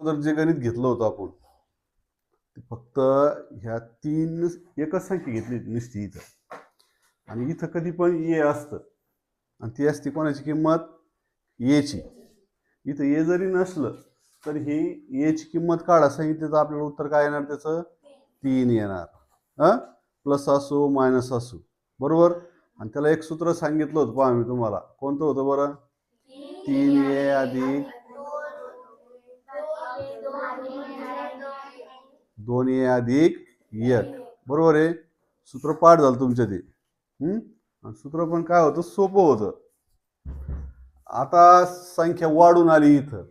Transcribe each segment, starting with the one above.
अगोदर जे गणित घेतलं होतं आपण ते फक्त ह्या तीन एकच संख्या घेतली नुसती इथं. आणि इथं कधी पण ए असतं. आणि ती असते कोणाची किंमत? एची इथं ए जरी नसलं तर ही एची किंमत काढा. सांगितली तर आपल्याला उत्तर काय येणार त्याचं? तीन येणार. हां? प्लस असो मायनस असो. बरोबर? आणि त्याला एक सूत्र सांगितलं होतं पहा मी तुम्हाला. कोणतं होतं बरं? तीन ए अधिक दोन ए अधिक एक. बरोबर आहे? सूत्र पाठ झालं तुमच्या ते. आणि सूत्र पण काय होतं? सोपं होतं. आता संख्या वाढून आली इथं.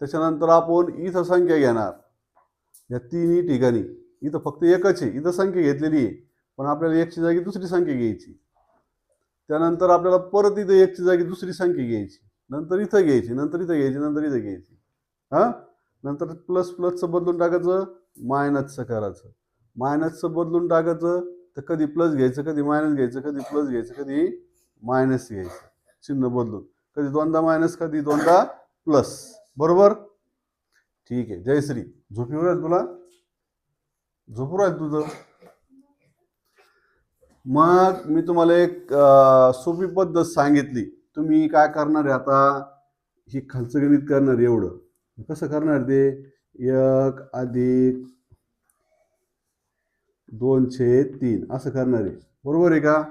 त्याच्यानंतर आपण इथं संख्या घेणार. या तिन्ही ठिकाणी. इथं फक्त एकच आहे. इथं संख्या घेतलेली आहे. पण आपल्याला एकची जागी दुसरी संख्या घ्यायची. त्यानंतर आपल्याला परत इथं एकची जागी दुसरी संख्या घ्यायची. नंतर इथं घ्यायची. नंतर इथं घ्यायची. नंतर इथं घ्यायची. हां? नंतर प्लस प्लसचं बदलून टाकायचं मायनसचं करायचं. मायनसचं बदलून टाकायचं तर कधी प्लस घ्यायचं कधी मायनस घ्यायचं कधी प्लस घ्यायचं कधी मायनस घ्यायचं. चिन्ह बदलून. कधी दोनदा मायनस कधी दोनदा प्लस बरोबर? ठीक आहे. जयश्री झोपीवर आहे तुला? झोपूर आहे तुझं? मग मी तुम्हाला एक सोपी पद्धत सांगितली. तुम्ही काय करणार आहे आता? ही खर्च गणित करणार आहे एवढं. कसं करणार ते? एक अधिक दोनशे तीन. असं करणार आहे. बरोबर आहे का?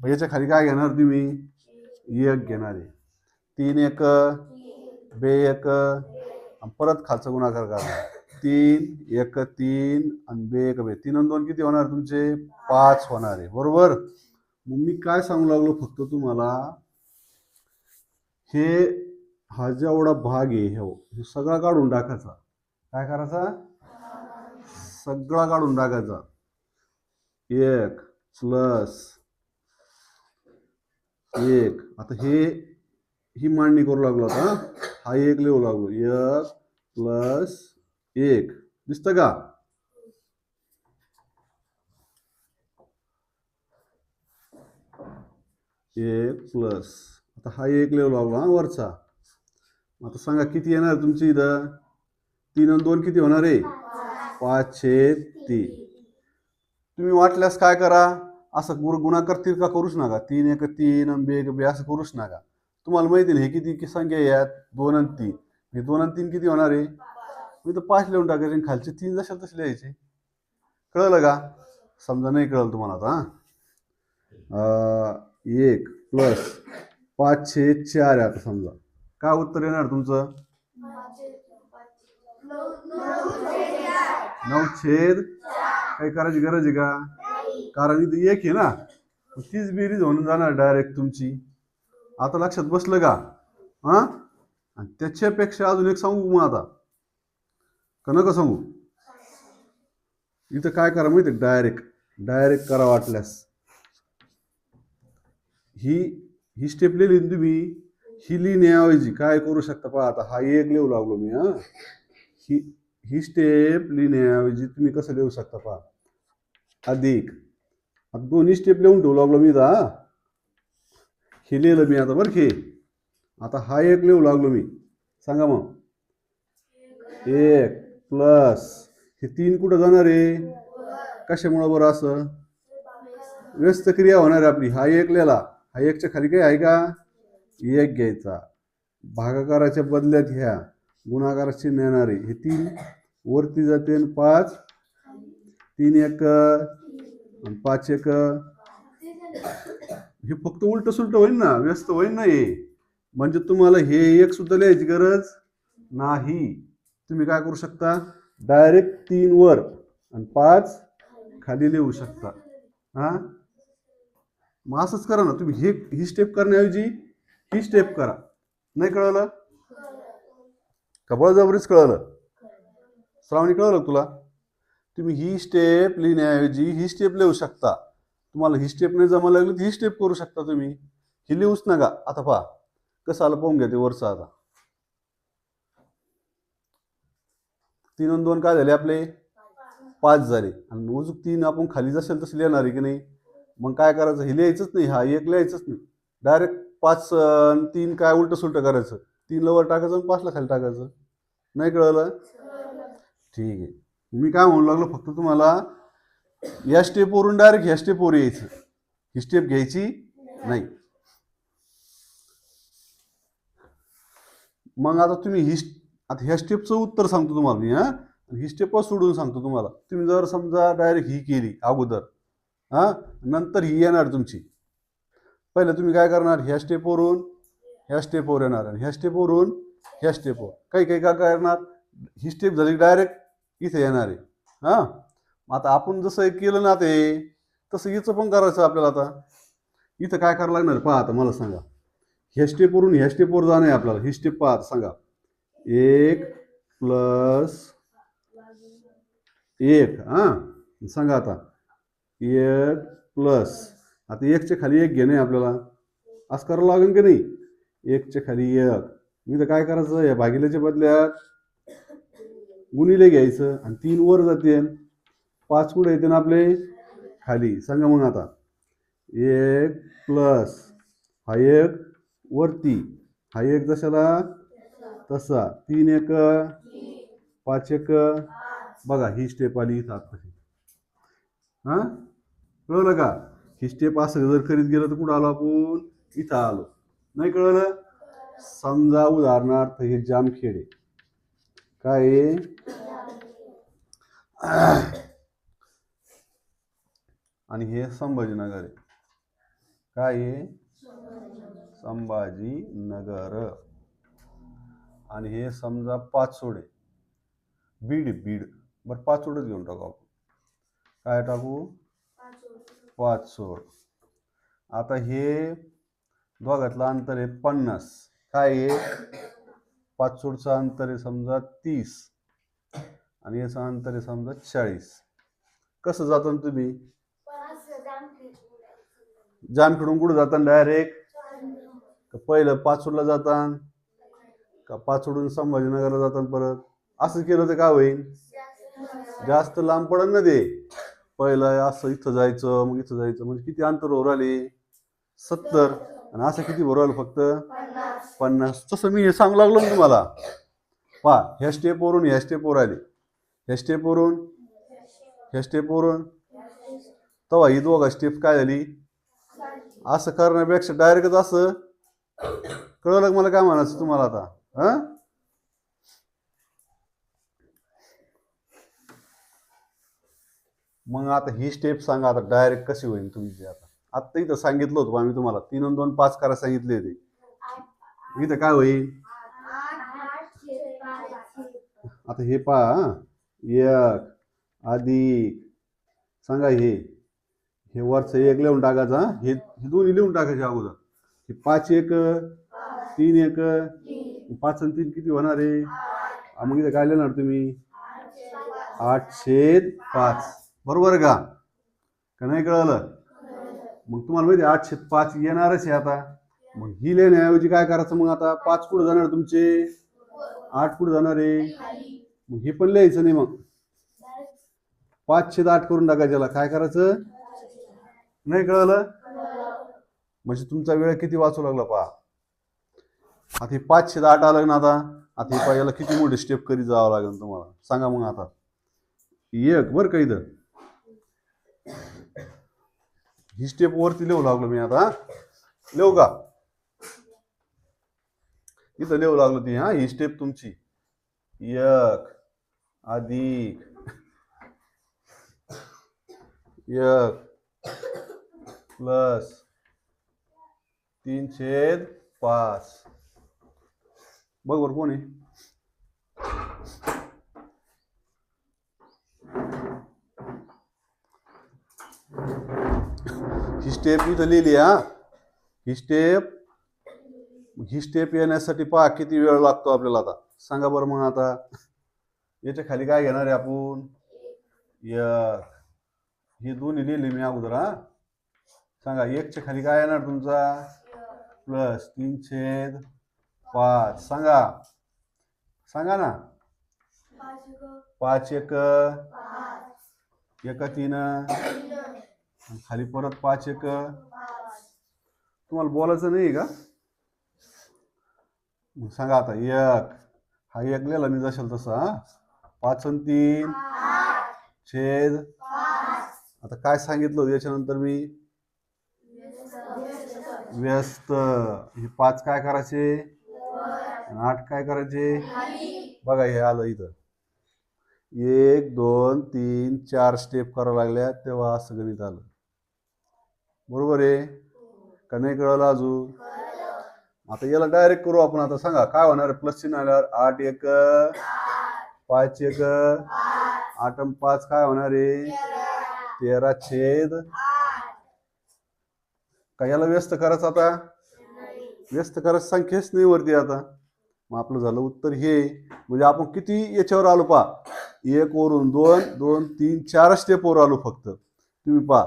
मग याच्या खाली काय घेणार तुम्ही? एक घेणार आहे. तीन एक बे एक आणि परत खालचा गुणाकार करणार. तीन एक तीन आणि बे एक बे. तीन आणि दोन किती होणार तुमचे? पाच होणार आहे. बरोबर? मग मी काय सांगू लागलो फक्त तुम्हाला? हे हा जेवढा भाग आहे हे हो, हे सगळा काढून टाकायचा. काय करायचा? सगळा काढून टाकायचा. एक प्लस एक. आता हे ही मांडणी करू लागलो आता हा. एक लिहू लागलो. एक प्लस एक. दिसतं का? एक प्लस आता हा एक लिहू लागलो हा वरचा. आता सांगा किती येणार तुमची इथं? तीन आणि दोन किती होणार आहे? पाचशे तीन. तुम्ही वाटल्यास काय करा? असं गुण गुणाकार तिरका करूच नका. तीन एक तीन आणि बे एक बे असं करूच नका. तुम्हाला माहिती नाही हे किती की संख्या यात? दोन आणि तीन. हे दोन आणि तीन किती होणार आहे? मी तर पाच लिहून टाकायचे आणि खालचे तीन जशा तसे लिहायचे. कळलं का? समजा नाही कळलं तुम्हाला आता हां. एक प्लस पाचशे चार आहे आता समजा. काय उत्तर येणार तुमचं? नऊ छेद. काही करायची गरज आहे का? कारण इथे एक आहे ना तीच बेरीज होऊन जाणार डायरेक्ट तुमची. आता लक्षात बसलं का? हा? आणि त्याच्यापेक्षा अजून एक सांगू मग आता? का नका सांगू? इथं काय करा माहिती डायरेक्ट डायरेक्ट करा वाटल्यास. ही ही स्टेप लिहिली तुम्ही? ही लिहिण्याऐवजी काय करू शकता पहा आता हा एक लिहू लागलो मी हा. ही ही स्टेप लिहिण्याऐवजी तुम्ही कसं लिहू शकता पहा. अधिक. आता दोन्ही स्टेप लिहून ठेवू लागलो मी दा हे. लिहिलं मी आता बरं की आता हा एक लिहू लागलो मी. सांगा मग. एक प्लस हे तीन कुठं जाणार आहे? कशामुळं बरं असं? व्यस्त क्रिया होणार आहे आपली. हा एक लिहिला. हा एकच्या खाली काय आहे का? एक घ्यायचा. भागाकाराच्या बदल्यात ह्या गुणाकाराची नेणारे. हे तीन. वरती जाते आणि पाच. तीन एक. पाच एक. हे फक्त उलट सुलट होईल ना? व्यस्त होईल ना हे? म्हणजे तुम्हाला हे एक सुद्धा लिहायची गरज नाही. तुम्ही काय करू शकता? डायरेक्ट तीन वर आणि पाच खाली लिहू शकता. हा? मग असंच करा ना. तुम्ही हे ही स्टेप करण्याऐवजी ही स्टेप करा. नाही कळलं? का बळजबरीच कळलं? श्रावणी कळलं तुला? तुम्ही ही स्टेप लिहिण्याऐवजी ही स्टेप लिहू शकता. तुम्हाला ही स्टेप नाही जमा लागली तर ही स्टेप करू शकता तुम्ही. ही लिहूच नका. आता पहा. कसं आलं पाहून घ्या ते वरचं आता. तीन आणि दोन काय झाले आपले? पाच झाले. आणि उजूक तीन आपण खाली जसेल तसं लिहिणार आहे की नाही? मग काय करायचं? हे लिहायचंच नाही. हा एक लिहायचंच नाही. डायरेक्ट पाच तीन काय उलट सुलट करायचं. तीनला वर टाकायचं आणि पाचला खाली टाकायचं. नाही कळलं? ठीक आहे. मी काय म्हणू लागलो फक्त तुम्हाला या स्टेपवरून डायरेक्ट ह्या स्टेपवर यायचं. ही स्टेप घ्यायची नाही. मग आता तुम्ही ही आता ह्या स्टेपचं उत्तर सांगतो तुम्हाला मी हा. ही स्टेप सोडून सांगतो तुम्हाला. तुम्ही जर समजा डायरेक्ट ही केली अगोदर हा नंतर ही येणार तुमची. पहिलं तुम्ही काय करणार? ह्या स्टेपवरून ह्या स्टेपवर येणार आणि ह्या स्टेपवरून ह्या स्टेपवर काही काही काय करणार ही स्टेप झाली डायरेक्ट इथे येणार आहे. हां? मग आता आपण जसं केलं ना ते तसं हिचं पण करायचं आपल्याला आता. इथं काय करावं लागणार? पहा आता मला सांगा. ह्या स्टेपवरून ह्या स्टेपवर जाणं आहे आपल्याला. ही स्टेप पहा सांगा. एक प्लस एक हां? सांगा आता. एक प्लस आता एकच्या खाली एक घेणे आपल्याला. असं करावं लागेल की नाही? एकच्या खाली एक. मी तर काय करायचं? या भागिल्याच्या बदल्यात गुणिले घ्यायचं आणि तीन वर जाते पाच कुठे येते ना आपले खाली. सांगा मग आता. एक प्लस हा एक वरती. हा एक जशाला? तसा. तीन एक. पाच एक. बघा ही स्टेप आली इथं आतमध्ये. हां? कळलं का? ही स्टेप असं जर करीत गेलं तर कुठं आलो आपण? इथं आलो. नाही कळलं? समजा उदाहरणार्थ हे जामखेड आहे. काय आहे? आणि हे संभाजीनगर आहे. काय आहे? संभाजीनगर. आणि हे समजा पाचोडे बीड बीड. बरं पाचोडच घेऊन टाकू आपण. काय टाकू? पाचोड आता हे दोघातलं अंतर आहे पन्नास. काय आहे? पाचोडचं अंतर आहे समजा तीस. आणि याचं अंतर आहे समजा चाळीस. कसं जाता तुम्ही? जामखेडून कुठं जाताना डायरेक्ट पहिलं पाचूडला जाता. का पाचूडून संभाजीनगरला जाताना परत? असं केलं तर काय होईल जास्त लांब पडन ना ते. पहिलं असं इथं जायचं मग इथं जायचं. म्हणजे किती अंतर होऊ राहिले? सत्तर. आणि असं किती भरू राहिलं फक्त? पन्नास. तसं मी हे सांगू लागलो ना तुम्हाला. पहा ह्या स्टेपवरून ह्या स्टेपवर आले ह्या स्टेपवरून ह्या स्टेपवरून तेव्हा ही दोघा स्टेप काय झाली? असं करण्यापेक्षा डायरेक्टच असं. कळलं मला काय म्हणायचं तुम्हाला आता? हां? मग आता ही स्टेप सांगा आता डायरेक्ट कशी होईल तुमची आता? आत्ता इथं सांगितलं होतं आम्ही तुम्हाला तीन आणि दोन पाच करा सांगितले होते. इथं काय होईल? आता हे पहा एक अधिक सांगा हे. हे वरचं एक लिहून टाकायचा हे. हे दोन्ही लिहून टाकायचे अगोदर. हे पाच एक तीन एक पाच आणि तीन किती होणार आहे? मग इथं काय लिहिणार तुम्ही? आठशे पाच. बरोबर का? का नाही कळलं? मग तुम्हाला माहिती आठशे पाच येणारच आहे आता. मग ही लिहिण्याऐवजी काय करायचं मग आता? पाच कुठं जाणार तुमचे? आठ कुठं जाणार आहे? मग हे पण लिहायचं नाही मग. पाचशे आठ करून टाकायचं याला. काय करायचं? नाही कळलं? म्हणजे तुमचा वेळ किती वाचू लागला पहा. आता हे पाचशे आठ आलं ना आता. आता हे पहा याला किती मोठी स्टेप करीत जावं लागेल तुम्हाला. सांगा मग आता. एक बरं का इथं? ही स्टेप वरती लिहू लागलो मी आता लिहू का? इथं लिहू लागलो ती हा ही स्टेप तुमची. एक अधिक एक प्लस तीन छेद पाच. बघ बरं कोण आहे? ही स्टेप इथं लिहिली हा. ही स्टेप ही स्टेप येण्यासाठी पहा किती वेळ लागतो आपल्याला आता. सांगा बरं मग आता. याच्या खाली काय घेणार आहे आपण? एक ही दोन्ही लिहिली मी अगोदर हा. सांगा एकच्या खाली काय येणार तुमचा? प्लस तीन छेद पाच. सांगा. सांगा ना. पाच एक. एका. तीन. खाली परत पाच एक तुम्हाला बोलायचं नाही का? मग सांगा आता एक. हा एक लिहिला मी जशाल तसा पाच आणि तीन. छेद. आता काय सांगितलं होतं याच्यानंतर मी? व्यस्त. हे पाच काय करायचे? आठ काय करायचे? बघा हे आलं इथं. एक दोन तीन चार स्टेप करावं लागल्या तेव्हा असं गणित आलं. बरोबर आहे? का नाही कळलं अजून? आता याला डायरेक्ट करू आपण. आता सांगा काय होणार? प्लस चिन्ह आल्यावर आठ एक पाच एक आठ पाच काय होणार आहे? तेरा छेद. का याला व्यस्त करायचं आता? व्यस्त करायचं संख्याच नाही वरती आता. मग आपलं झालं उत्तर हे. म्हणजे आपण किती याच्यावर आलो पा एक वरून दोन दोन तीन चार स्टेपवर आलो फक्त. तुम्ही पा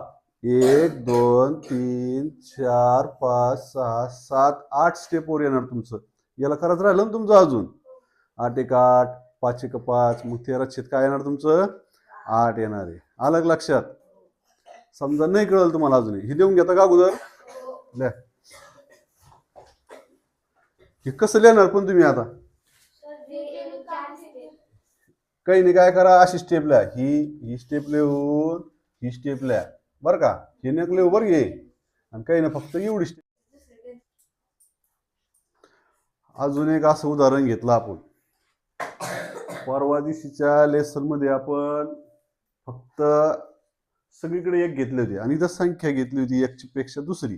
एक दोन तीन चार पाच सहा सात आठ स्टेपवर येणार तुमचं. याला खरंच राहिलं ना तुमचं अजून? आठ एक आठ पाच एक पाच मग तेरा छेद काय येणार तुमचं? आठ येणार आहे. आलं लक्षात? समजा नाही कळलं तुम्हाला अजून हे देऊन घेता का अगोदर? ल्या. हे कसं लिहिणार पण तुम्ही आता? काही नाही काय करा? अशी स्टेप लिहा. ही ही स्टेप लिहून ही स्टेप लिहा. बरं का? हे नकले लिहू घे. आणि काही ना फक्त एवढी अजून एक असं उदाहरण घेतलं आपण. परवा दिवशीच्या लेसनमध्ये आपण फक्त सगळीकडे एक घेतली होती आणि इथं संख्या घेतली होती एकची पेक्षा दुसरी.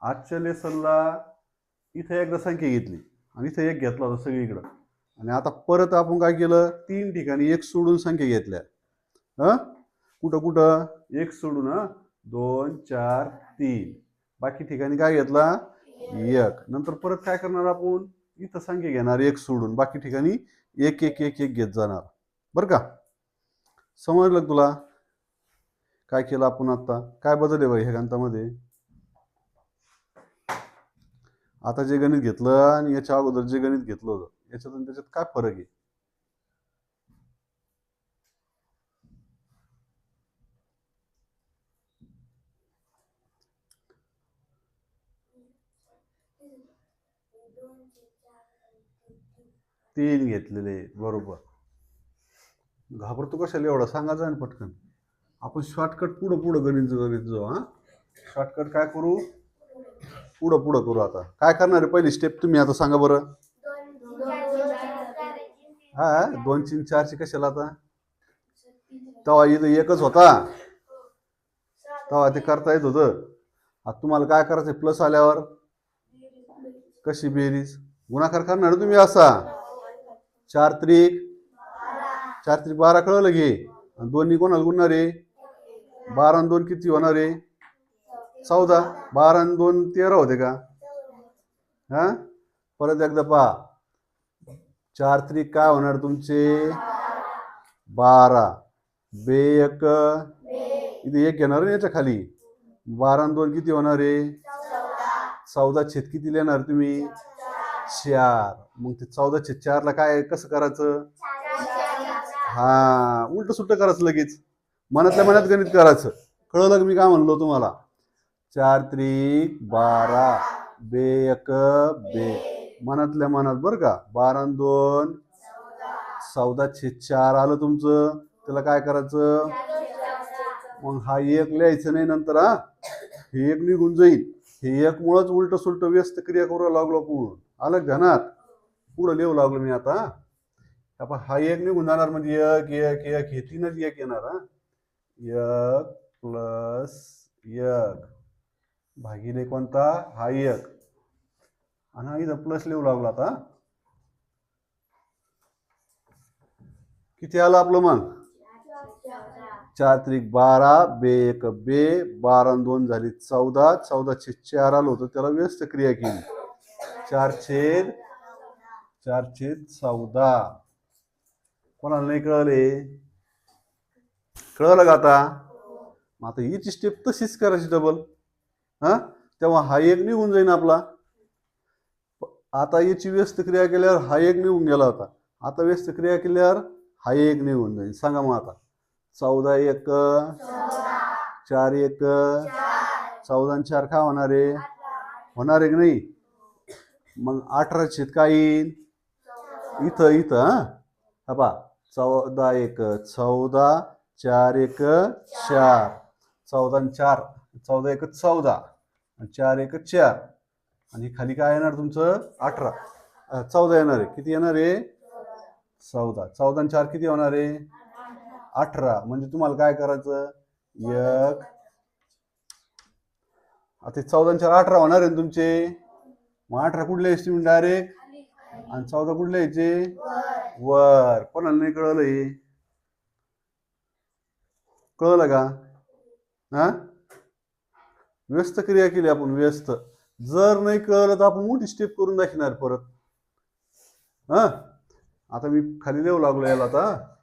आजच्या लेसनला इथं एकदा संख्या घेतली आणि इथं एक घेतला होता सगळीकडं. आणि आता परत आपण काय केलं? तीन ठिकाणी एक सोडून संख्या घेतल्या. हां? कुठं कुठं? एक सोडून दोन चार तीन. बाकी ठिकाणी काय घेतला? एक. नंतर परत काय करणार आपण? इथं संख्या घेणार एक सोडून. बाकी ठिकाणी एक एक एक एक घेत जाणार. बरं का? समजलं तुला? काय केलं आपण आता? काय बदल आहे बाई ह्या गणितामध्ये आता जे गणित घेतलं आणि याच्या अगोदर जे गणित घेतलं होतं याच्यातून त्याच्यात काय फरक आहे? तीन घेतलेले बरोबर. घाबरतो कशाला एवढा? सांगायचं ना पटकन. आपण शॉर्टकट पुढं पुढं गणित गणित जाऊ हा? शॉर्टकट काय करू? पुढं पुढं करू आता. काय करणार आहे? पहिली स्टेप तुम्ही आता सांगा बरं. हा दोन तीन चारशे कशाला आता? तेव्हा इथं एकच होता. तेव्हा ते करता येत होतं. आता तुम्हाला काय करायचं प्लस आल्यावर? कशी बेरीज? गुणाकार करणार तुम्ही असा. चार त्रिक. चार त्रिक बारा कळलं घे आणि दोन्ही कोणाला गुणणार आहे? बारा आणि दोन किती होणार आहे? चौदा. बारा आणि दोन तेरा होते का? हा? परत एकदा पहा. चार त्रिक काय होणार तुमचे? बारा. बे एक. इथे एक घेणार याच्या खाली. बारा आणि दोन किती होणार आहे? चौदा छेद किती लिहिणार तुम्ही? चार. मग ते चौदा छेद चारला काय कसं करायचं? हा उलट सुट्ट करायचं लगेच. मनातल्या मनात गणित करायचं. कळलं का मी काय म्हणलो तुम्हाला? चार त्रिक बारा. बे एक बे. मनातल्या मनात बरं का? बारा दोन. चौदा छेद चार आलं तुमचं. त्याला काय करायचं? मग हा एक लिहायचं नाही नंतर हा? हे एक निघून जाईल. हे एक मुळच उलट सुलट व्यस्त क्रिया करू लागलो पूर्ण आलं ध्यानात पुढं लिहू लागलो मी आता. आपण हा एक निघून जाणार म्हणजे एक एक एक हे तीनच एक येणार हा. एक प्लस एक. भागिले कोणता? हा एक. आणि हा इथं प्लस लिहू लागला आता. किती आलं आपलं मग? चार त्रिक बारा बे एक बे बारा दोन झाली चौदा. चौदा छेद चार आलं होतं त्याला व्यस्त क्रिया केली. चार छेद चार छेद चौदा. कोणाला नाही कळले कळलं का आता? मग आता हिची स्टेप तशीच करायची डबल हा? तेव्हा हा एक निघून जाईन आपला. आता याची व्यस्त क्रिया केल्यावर हा एक निघून गेला होता. आता व्यस्त क्रिया केल्यावर हा एक निघून जाईल सांगा मग आता. चौदा एक. चार एक. चौदा आणि चार काय होणार? आहे होणार आहे की नाही? मग अठरा छेद काय येईल इथं इथं हा? हा पा चौदा एक. चौदा चार एक चार. चौदा आणि चार. चौदा एक चौदा. आणि चार एक चार. आणि खाली काय येणार तुमचं? अठरा. चौदा येणार. आहे किती येणार? आहे चौदा. चौदा आणि चार किती होणार? आहे अठरा. म्हणजे तुम्हाला काय करायचं? एक. आता चौदा चार अठरा होणार आहे तुमचे? मग अठरा कुठले यायचे तुम्ही डायरेक्ट आणि चौदा कुठले यायचे वर. कोणाला नाही कळलं हे? कळलं का? हा? व्यस्त क्रिया केली आपण व्यस्त. जर नाही कळलं तर आपण मोठी स्टेप करून दाखवणार परत. हा? आता मी खाली देऊ लागलो याला आता.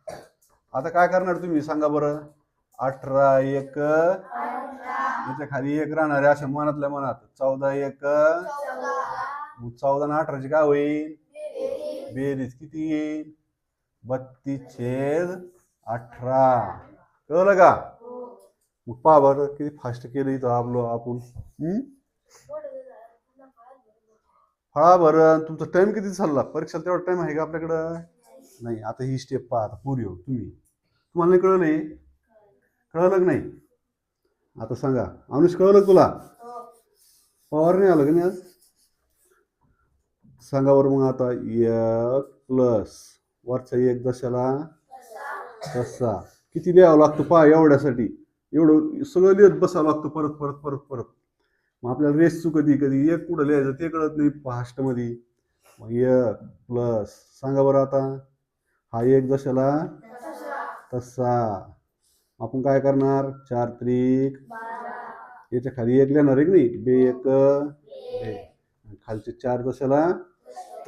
आता काय करणार तुम्ही? सांगा बरं. अठरा एक. याच्या खाली एक राहणार अशा मनातल्या मनात. चौदा एक. मग चौदा ना अठराची काय होईल? बेरीज किती येईल? बत्तीस छेद अठरा. कळलं का? मग पहा बरं किती फास्ट केलं इथं आपलं आपण. फळा बरं तुमचा टाइम किती चालला? परीक्षेला तेवढा टाइम आहे का आपल्याकडं? नाही आता ही स्टेप पहा आता पुरी हो तुम्ही. तुम्हाला नाही कळलं नाही? कळलं नाही? आता सांगा. अनुष कळलं तुला? पवार नाही आलं का नाही आज? सांगा बरं मग आता. एक प्लस वरचा एक दशाला तसा. किती लिहावं लागतं पहा एवढ्यासाठी. एवढं सगळं लिहित बसावं लागतं परत परत परत परत. मग आपल्याला रेसचू कधी कधी? एक कुठं लिहायचं ते कळत नाही फास्टमध्ये मग एक प्लस सांगा बरं आता. हा एक दशाला तसा. आपण काय करणार? चार त्रिक. याच्या खाली एक लिहिणार आहे की नाही? बे एक. बे. खालचे चार दशाला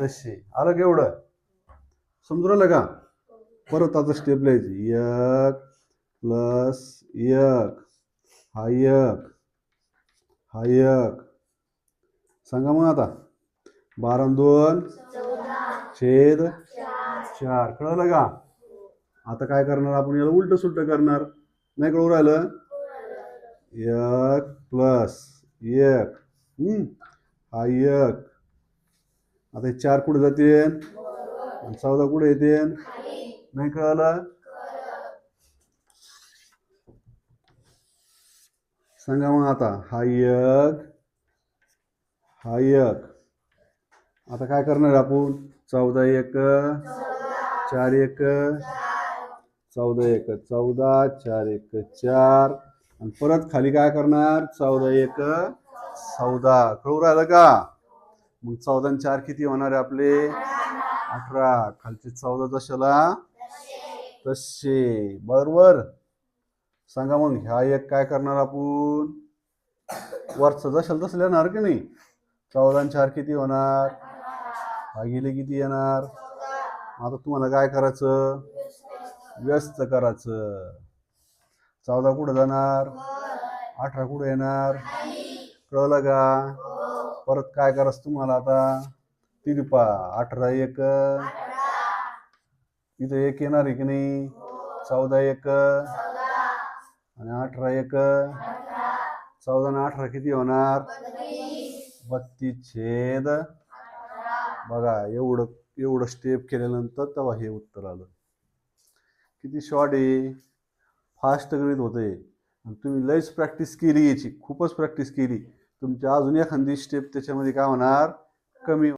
तसे. आलं का एवढं? समजून राहिलं का? परत आता स्टेप लिहायची. एक प्लस एक. हा एक. हा एक. सांगा मग आता. बारा दोन. छेद. चार. कळलं का? आता काय करणार आपण? याला उलट सुलट करणार. नाही कळू राहिलं एक प्लस एक. हम्म? हा एक. आता हे चार कुठे जाते आणि चौदा कुठे येते नाही कळलं? सांगा मग आता. हा एक. हा एक. आता काय करणार आपण? चौदा एक. चार एक. चौदा एक चौदा चार एक चार. आणि परत खाली काय करणार? चौदा एक चौदा. कळू राहिलं का? मग चौदा आणि चार किती होणार आहे आपले? अठरा. खालचे चौदा दशाला तसे. बरोबर? सांगा मग ह्या एक काय करणार आपण? वरचं जशाल तसं येणार की नाही? चौदा आणि चार किती होणार? भागिले किती येणार? आता तुम्हाला काय करायचं? व्यस्त करायचं. चौदा कुठं जाणार? अठरा कुठं येणार? कळलं का? परत काय करायचं तुम्हाला आता? तिथे पा अठरा एक. इथं एक येणार आहे की नाही? चौदा एक. आणि अठरा एक. चौदा आणि अठरा किती होणार? बत्तीस छेद. बघा एवढं एवढं स्टेप केल्यानंतर तेव्हा हे उत्तर आलं. किती शॉर्ट आहे? फास्ट गणित होते आणि तुम्ही लयच प्रॅक्टिस केली याची. खूपच प्रॅक्टिस केली. तुमच्या अजून एखादी स्टेप त्याच्यामध्ये काय होणार? कमी